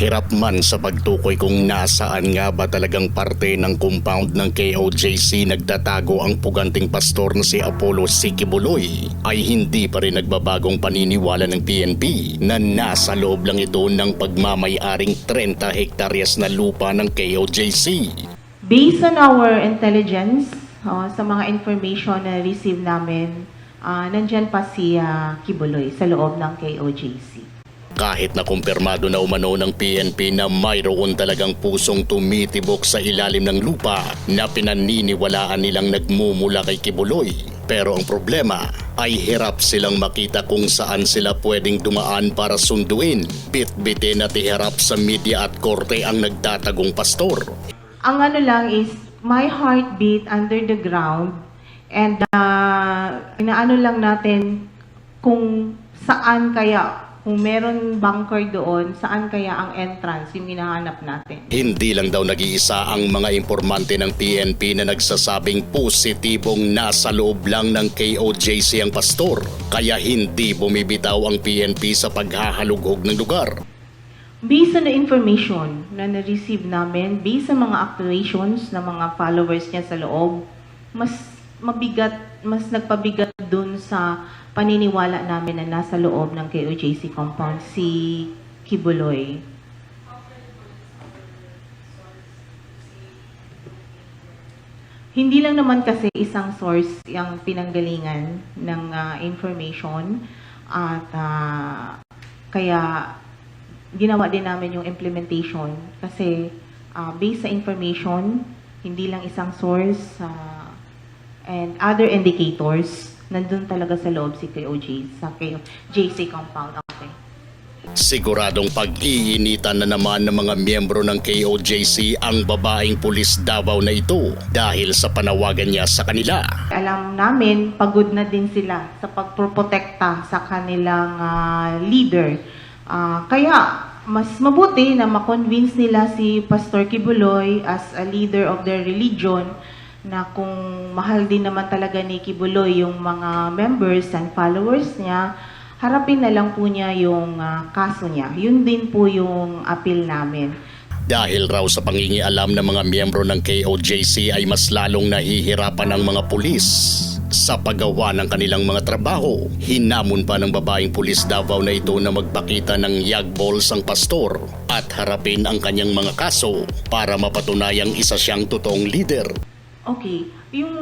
Hirap man sa pagtukoy kung nasaan nga ba talagang parte ng compound ng KOJC nagtatago ang puganting pastor na si Apollo Sikibuloy ay hindi pa rin nagbabagong paniniwala ng PNP na nasa loob lang ito ng pagmamayaring 30 hektaryas na lupa ng KOJC. Based on our intelligence, uh, sa mga information na receive namin, uh, nandyan pa si uh, Kibuloy sa loob ng KOJC. Kahit na kumpirmado na umano ng PNP na mayroon talagang pusong tumitibok sa ilalim ng lupa na pinaniniwalaan nilang nagmumula kay Kibuloy. Pero ang problema ay hirap silang makita kung saan sila pwedeng dumaan para sunduin. Bit-bitin at iharap sa media at korte ang nagtatagong pastor. Ang ano lang is, my heartbeat under the ground and uh, inaano lang natin kung saan kaya, kung meron bunker doon, saan kaya ang entrance yung hinahanap natin. Hindi lang daw nag-iisa ang mga informante ng PNP na nagsasabing positibong nasa loob lang ng KOJC ang pastor. Kaya hindi bumibitaw ang PNP sa paghahalughog ng lugar. Based on the information na na-receive namin, based sa mga activations ng mga followers niya sa loob, mas mabigat, mas nagpabigat dun sa paniniwala namin na nasa loob ng KOJC compound si Kibuloy. Hindi lang naman kasi isang source yung pinanggalingan ng ah, information at ah, kaya ginawa din namin yung implementation kasi uh, based sa information, hindi lang isang source uh, and other indicators, nandun talaga sa loob si KOJ, sa JC compound. Okay. Siguradong pag-iinitan na naman ng mga miyembro ng KOJC ang babaeng pulis Davao na ito dahil sa panawagan niya sa kanila. Alam namin, pagod na din sila sa pagprotekta sa kanilang ah, leader. Ah, kaya, mas mabuti na makonvince nila si Pastor Kibuloy as a leader of their religion na kung mahal din naman talaga ni Kibuloy yung mga members and followers niya, harapin na lang po niya yung ah, kaso niya. Yun din po yung appeal namin. Dahil raw sa pangingialam ng mga miyembro ng KOJC ay mas lalong nahihirapan ang mga pulis sa paggawa ng kanilang mga trabaho. Hinamon pa ng babaeng pulis Davao na ito na magpakita ng yagbols ang pastor at harapin ang kanyang mga kaso para mapatunayang isa siyang totoong leader. Okay, yung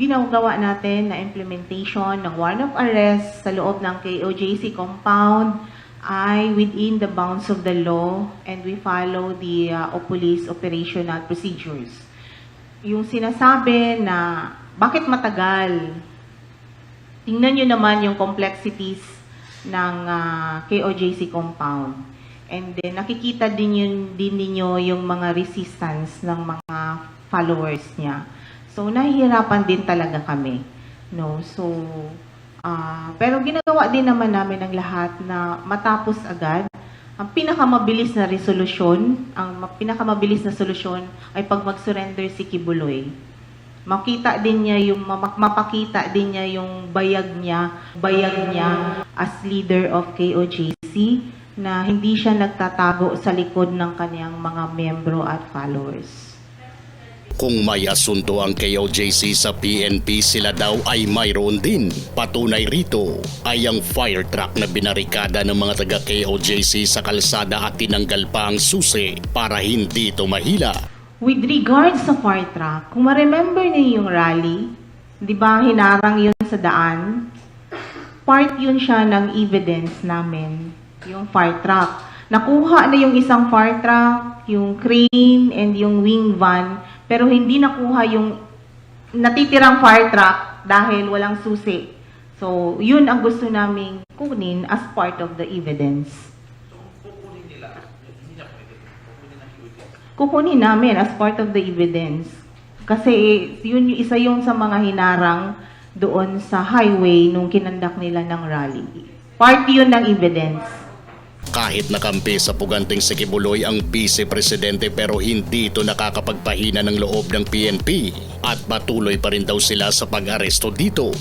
ginagawa natin na implementation ng warrant of arrest sa loob ng KOJC compound ay within the bounds of the law and we follow the uh, police operational procedures. Yung sinasabi na bakit matagal? Tingnan nyo naman yung complexities ng uh, KOJC compound. And then nakikita din yun din ninyo yung mga resistance ng mga followers niya. So nahihirapan din talaga kami. No? So ah, pero ginagawa din naman namin ang lahat na matapos agad. Ang pinakamabilis na resolusyon, ang ma- pinakamabilis na solusyon ay pag mag-surrender si Kibuloy. Makita din niya yung ma- mapakita din niya yung bayag niya, bayag niya as leader of KOJC na hindi siya nagtatago sa likod ng kanyang mga miyembro at followers. Kung may asunto ang KOJC sa PNP sila daw ay mayroon din. Patunay rito ay ang fire truck na binarikada ng mga taga KOJC sa kalsada at tinanggal pa ang susi para hindi ito mahila. With regards sa fire truck, kung ma-remember niyo yung rally, di ba hinarang yun sa daan? Part yun siya ng evidence namin, yung fire truck. Nakuha na yung isang fire truck, yung crane, and yung wing van, pero hindi nakuha yung natitirang fire truck dahil walang susi. So, yun ang gusto naming kunin as part of the evidence. kukunin namin as part of the evidence. Kasi yun yung isa yung sa mga hinarang doon sa highway nung kinandak nila ng rally. Part yun ng evidence. Kahit nakampi sa puganting si Kibuloy ang Vice Presidente pero hindi ito nakakapagpahina ng loob ng PNP at patuloy pa rin daw sila sa pag-aresto dito.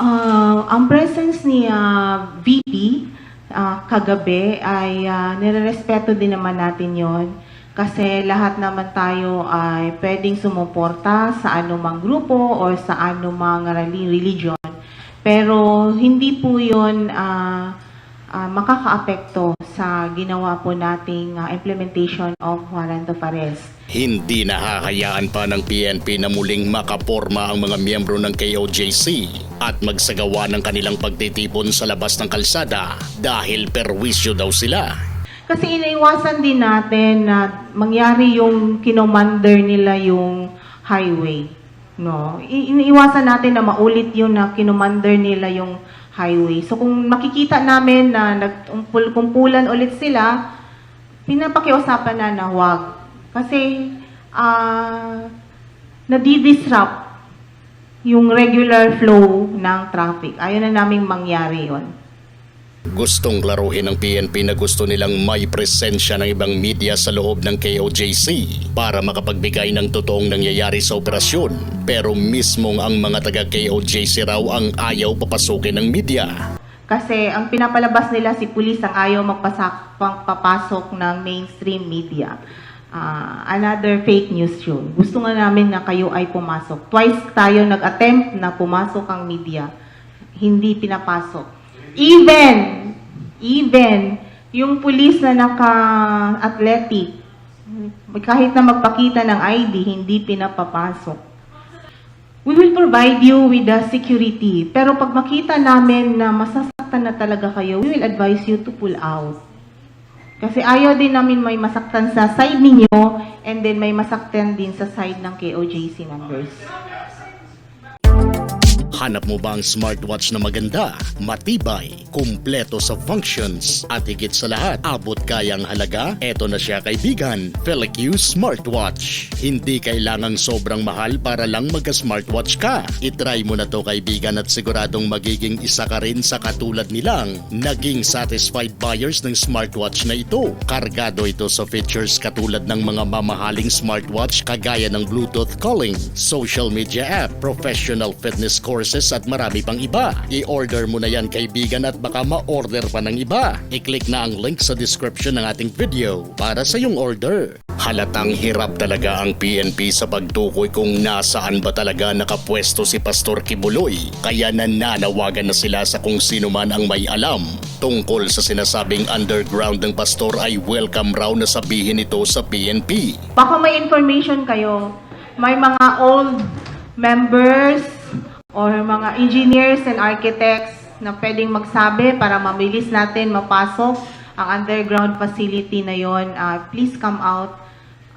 Ah, ang presence ni ah, VP ah, kagabi ay uh, nirerespeto din naman natin yon kasi lahat naman tayo ay pwedeng sumuporta sa anumang grupo o sa anumang reli- religion. Pero hindi po yon ah, ah, makakaapekto sa ginawa po nating ah, implementation of warrant of arrest. Hindi nahahayaan pa ng PNP na muling makaporma ang mga miyembro ng KOJC at magsagawa ng kanilang pagtitipon sa labas ng kalsada dahil perwisyo daw sila. Kasi inaiwasan din natin na mangyari yung kinomander nila yung highway. No? Iniiwasan natin na maulit yun na kinomander nila yung highway. So kung makikita namin na nagkumpul-kumpulan ulit sila, pinapakiusapan na na wag. Kasi ah nadidisrupt yung regular flow ng traffic. Ayaw na naming mangyari yon. Gustong laruhin ng PNP na gusto nilang may presensya ng ibang media sa loob ng KOJC para makapagbigay ng totoong nangyayari sa operasyon. Pero mismong ang mga taga KOJC raw ang ayaw papasukin ng media. Kasi ang pinapalabas nila si pulis ang ayaw magpasak, papasok ng mainstream media. Ah, another fake news yun. Gusto nga namin na kayo ay pumasok. Twice tayo nag-attempt na pumasok ang media. Hindi pinapasok. Even, even, yung pulis na naka-athletic, kahit na magpakita ng ID, hindi pinapapasok. We will provide you with the security. Pero pag makita namin na masasaktan na talaga kayo, we will advise you to pull out. Kasi ayaw din namin may masaktan sa side ninyo and then may masaktan din sa side ng KOJC members. Hanap mo ba ang smartwatch na maganda, matibay, kumpleto sa functions, at higit sa lahat, abot kayang halaga? Eto na siya kaibigan, FeliQ Smartwatch. Hindi kailangang sobrang mahal para lang magka-smartwatch ka. Itry mo na to kaibigan at siguradong magiging isa ka rin sa katulad nilang naging satisfied buyers ng smartwatch na ito. Kargado ito sa features katulad ng mga mamahaling smartwatch kagaya ng Bluetooth calling, social media app, professional fitness courses at marami pang iba. I-order mo na yan kaibigan at baka ma-order pa ng iba. I-click na ang link sa description ng ating video para sa iyong order. Halatang hirap talaga ang PNP sa pagtukoy kung nasaan ba talaga nakapwesto si Pastor Kibuloy. Kaya nananawagan na sila sa kung sino man ang may alam. Tungkol sa sinasabing underground ng pastor ay welcome raw na sabihin ito sa PNP. Baka may information kayo, may mga old members or mga engineers and architects na pwedeng magsabi para mabilis natin mapasok ang underground facility na yon. Ah, please come out.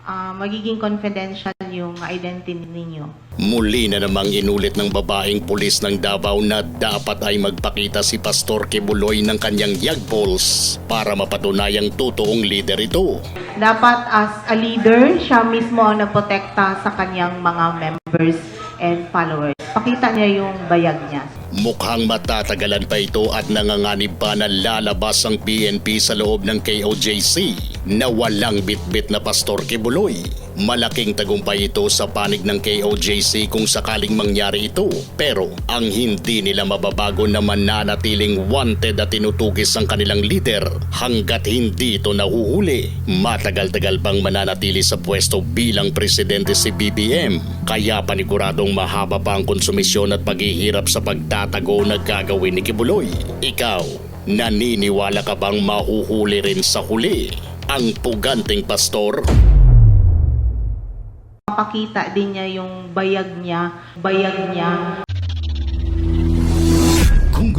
Ah, magiging confidential yung identity ninyo. Muli na namang inulit ng babaeng pulis ng Davao na dapat ay magpakita si Pastor Kibuloy ng kanyang yagpols para mapatunayang totoong leader ito. Dapat as a leader, siya mismo ang nagprotekta sa kanyang mga members and followers. Pakita niya yung bayag niya. Mukhang matatagalan pa ito at nanganganib pa na lalabas ang PNP sa loob ng KOJC na walang bitbit na Pastor Kibuloy. Malaking tagumpay ito sa panig ng KOJC kung sakaling mangyari ito. Pero ang hindi nila mababago na mananatiling wanted at tinutugis ang kanilang leader hanggat hindi ito nahuhuli. Matagal-tagal pang mananatili sa pwesto bilang presidente si BBM. Kaya paniguradong mahaba pa ang konsumisyon at paghihirap sa pagtatago na gagawin ni Kibuloy. Ikaw, naniniwala ka bang mahuhuli rin sa huli ang puganting pastor? Papakita din niya yung bayag niya, bayag niya.